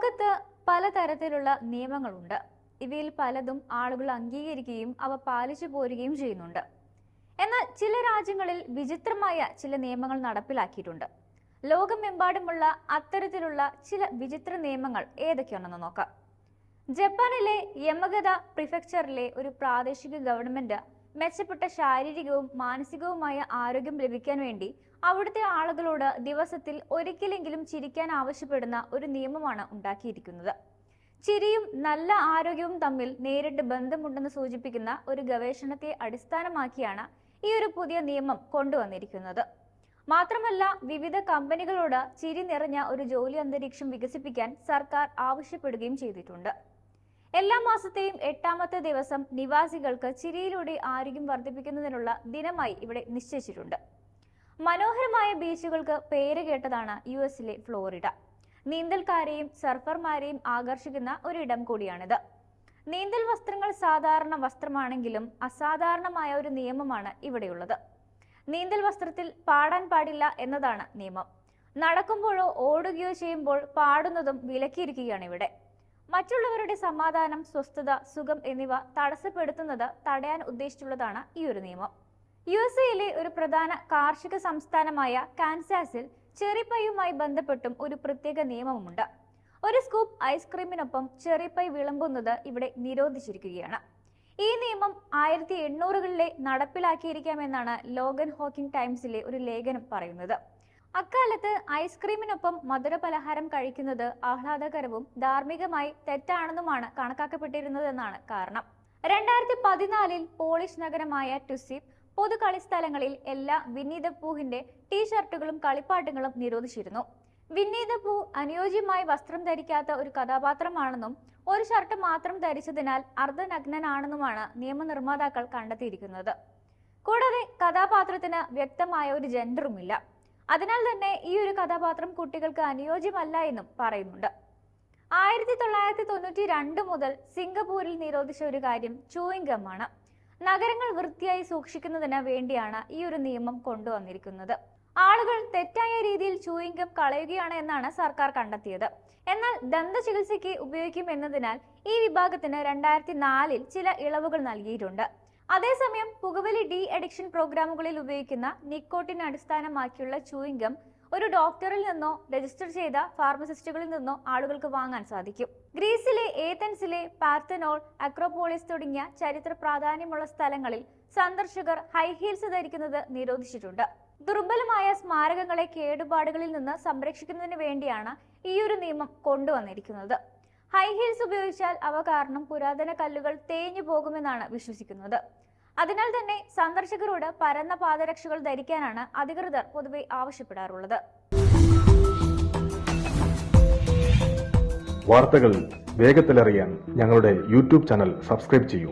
ലോകത്ത് പലതരത്തിലുള്ള നിയമങ്ങളുണ്ട്. ഇവയിൽ പലതും ആളുകൾ അംഗീകരിക്കുകയും അവ പാലിച്ചു പോരുകയും ചെയ്യുന്നുണ്ട്. എന്നാൽ ചില രാജ്യങ്ങളിൽ വിചിത്രമായ ചില നിയമങ്ങൾ നടപ്പിലാക്കിയിട്ടുണ്ട്. ലോകമെമ്പാടുമുള്ള അത്തരത്തിലുള്ള ചില വിചിത്ര നിയമങ്ങൾ ഏതൊക്കെയാണെന്ന് നോക്കാം. ജപ്പാനിലെ യമഗത പ്രിഫെക്ചറിലെ ഒരു പ്രാദേശിക ഗവൺമെന്റ് മെച്ചപ്പെട്ട ശാരീരികവും മാനസികവുമായ ആരോഗ്യം ലഭിക്കാൻ വേണ്ടി അവിടുത്തെ ആളുകളോട് ദിവസത്തിൽ ഒരിക്കലെങ്കിലും ചിരിക്കാൻ ആവശ്യപ്പെടുന്ന ഒരു നിയമമാണ് ഉണ്ടാക്കിയിരിക്കുന്നത്. ചിരിയും നല്ല ആരോഗ്യവും തമ്മിൽ നേരിട്ട് ബന്ധമുണ്ടെന്ന് സൂചിപ്പിക്കുന്ന ഒരു ഗവേഷണത്തെ അടിസ്ഥാനമാക്കിയാണ് ഈ ഒരു പുതിയ നിയമം കൊണ്ടുവന്നിരിക്കുന്നത്. മാത്രമല്ല വിവിധ കമ്പനികളോട് ചിരി നിറഞ്ഞ ഒരു ജോലി അന്തരീക്ഷം വികസിപ്പിക്കാൻ സർക്കാർ ആവശ്യപ്പെടുകയും ചെയ്തിട്ടുണ്ട്. എല്ലാ മാസത്തെയും എട്ടാമത്തെ ദിവസം നിവാസികൾക്ക് ചിരിയിലൂടെ ആരോഗ്യം വർദ്ധിപ്പിക്കുന്നതിനുള്ള ദിനമായി ഇവിടെ നിശ്ചയിച്ചിട്ടുണ്ട്. മനോഹരമായ ബീച്ചുകൾക്ക് പേര് കേട്ടതാണ് യു എസിലെ ഫ്ലോറിഡ. നീന്തൽക്കാരെയും സർഫർമാരെയും ആകർഷിക്കുന്ന ഒരിടം കൂടിയാണിത്. നീന്തൽ വസ്ത്രങ്ങൾ സാധാരണ വസ്ത്രമാണെങ്കിലും അസാധാരണമായ ഒരു നിയമമാണ് ഇവിടെയുള്ളത്. നീന്തൽ വസ്ത്രത്തിൽ പാടാൻ പാടില്ല എന്നതാണ് നിയമം. നടക്കുമ്പോഴോ ഓടുകയോ ചെയ്യുമ്പോൾ പാടുന്നതും വിലക്കിയിരിക്കുകയാണ് ഇവിടെ. മറ്റുള്ളവരുടെ സമാധാനം സ്വസ്ഥത സുഖം എന്നിവ തടസ്സപ്പെടുത്തുന്നത് തടയാൻ ഉദ്ദേശിച്ചുള്ളതാണ് ഈ ഒരു നിയമം. യു എസ് എയിലെ ഒരു പ്രധാന കാർഷിക സംസ്ഥാനമായ കാൻസാസിൽ ചെറിപ്പയുമായി ബന്ധപ്പെട്ടും ഒരു പ്രത്യേക നിയമമുണ്ട് ഒരു സ്കൂപ്പ് ഐസ്ക്രീമിനൊപ്പം ചെറിപ്പൈ വിളമ്പുന്നത് ഇവിടെ നിരോധിച്ചിരിക്കുകയാണ്. ഈ നിയമം ആയിരത്തി എണ്ണൂറുകളിലെ നടപ്പിലാക്കിയിരിക്കാമെന്നാണ് ലോഗൻ ഹോക്കിംഗ് ടൈംസിലെ ഒരു ലേഖനം പറയുന്നത്. അക്കാലത്ത് ഐസ്ക്രീമിനൊപ്പം മധുരപലഹാരം കഴിക്കുന്നത് ആഹ്ലാദകരവും ധാർമ്മികമായി തെറ്റാണെന്നുമാണ് കണക്കാക്കപ്പെട്ടിരുന്നതെന്നാണ് കാരണം. രണ്ടായിരത്തി പതിനാലിൽ പോളിഷ് നഗരമായ ടുസിപ്പ് പൊതു കളിസ്ഥലങ്ങളിൽ എല്ലാ വിനീത പൂഹിന്റെ ടീഷർട്ടുകളും കളിപ്പാട്ടങ്ങളും നിരോധിച്ചിരുന്നു. വിനീത പൂ അനുയോജ്യമായി വസ്ത്രം ധരിക്കാത്ത ഒരു കഥാപാത്രമാണെന്നും ഒരു ഷർട്ട് മാത്രം ധരിച്ചതിനാൽ അർദ്ധനഗ്നനാണെന്നുമാണ് നിയമനിർമ്മാതാക്കൾ കണ്ടെത്തിയിരിക്കുന്നത്. കൂടാതെ കഥാപാത്രത്തിന് വ്യക്തമായ ഒരു ജെൻഡറുമില്ല. അതിനാൽ തന്നെ ഈ ഒരു കഥാപാത്രം കുട്ടികൾക്ക് അനുയോജ്യമല്ല എന്നും പറയുന്നുണ്ട്. ആയിരത്തി തൊള്ളായിരത്തി തൊണ്ണൂറ്റി രണ്ട് മുതൽ സിംഗപ്പൂരിൽ നിരോധിച്ച ഒരു കാര്യം ആണ്. നഗരങ്ങൾ വൃത്തിയായി സൂക്ഷിക്കുന്നതിന് വേണ്ടിയാണ് ഈ ഒരു നിയമം കൊണ്ടുവന്നിരിക്കുന്നത്. ആളുകൾ തെറ്റായ രീതിയിൽ ചൂയിങ് ഗം കളയുകയാണ് എന്നാണ് സർക്കാർ കണ്ടെത്തിയത്. എന്നാൽ ദന്ത ചികിത്സയ്ക്ക് ഉപയോഗിക്കും എന്നതിനാൽ ഈ വിഭാഗത്തിന് രണ്ടായിരത്തി നാലിൽ ചില ഇളവുകൾ നൽകിയിട്ടുണ്ട്. അതേസമയം പുകവലി ഡി അഡിക്ഷൻ പ്രോഗ്രാമുകളിൽ ഉപയോഗിക്കുന്ന നിക്കോട്ടിൻ അടിസ്ഥാനമാക്കിയുള്ള ചൂയിങ് ഗം ഒരു ഡോക്ടറിൽ നിന്നോ രജിസ്റ്റർ ചെയ്ത ഫാർമസിസ്റ്റുകളിൽ നിന്നോ ആളുകൾക്ക് വാങ്ങാൻ സാധിക്കും. ഗ്രീസിലെ ഏതൻസിലെ പാർത്തനോൾ അക്രോപോളിസ് തുടങ്ങിയ ചരിത്ര പ്രാധാന്യമുള്ള സ്ഥലങ്ങളിൽ സന്ദർശകർ ഹൈഹീൽസ് ധരിക്കുന്നത് നിരോധിച്ചിട്ടുണ്ട്. ദുർബലമായ സ്മാരകങ്ങളെ കേടുപാടുകളിൽ നിന്ന് സംരക്ഷിക്കുന്നതിന് വേണ്ടിയാണ് ഈ ഒരു നിയമം കൊണ്ടുവന്നിരിക്കുന്നത്. ഹൈഹീൽസ് ഉപയോഗിച്ചാൽ അവ കാരണം പുരാതന കല്ലുകൾ തേഞ്ഞു പോകുമെന്നാണ് വിശ്വസിക്കുന്നത്. അതിനാൽ തന്നെ സന്ദർശകരോട് പരന്ന പാദരക്ഷകൾ ധരിക്കാനാണ് അധികൃതർ പൊതുവെ ആവശ്യപ്പെടാറുള്ളത്. വാർത്തകൾ വേഗത്തിലറിയാൻ ഞങ്ങളുടെ യൂട്യൂബ് ചാനൽ സബ്സ്ക്രൈബ് ചെയ്യൂ.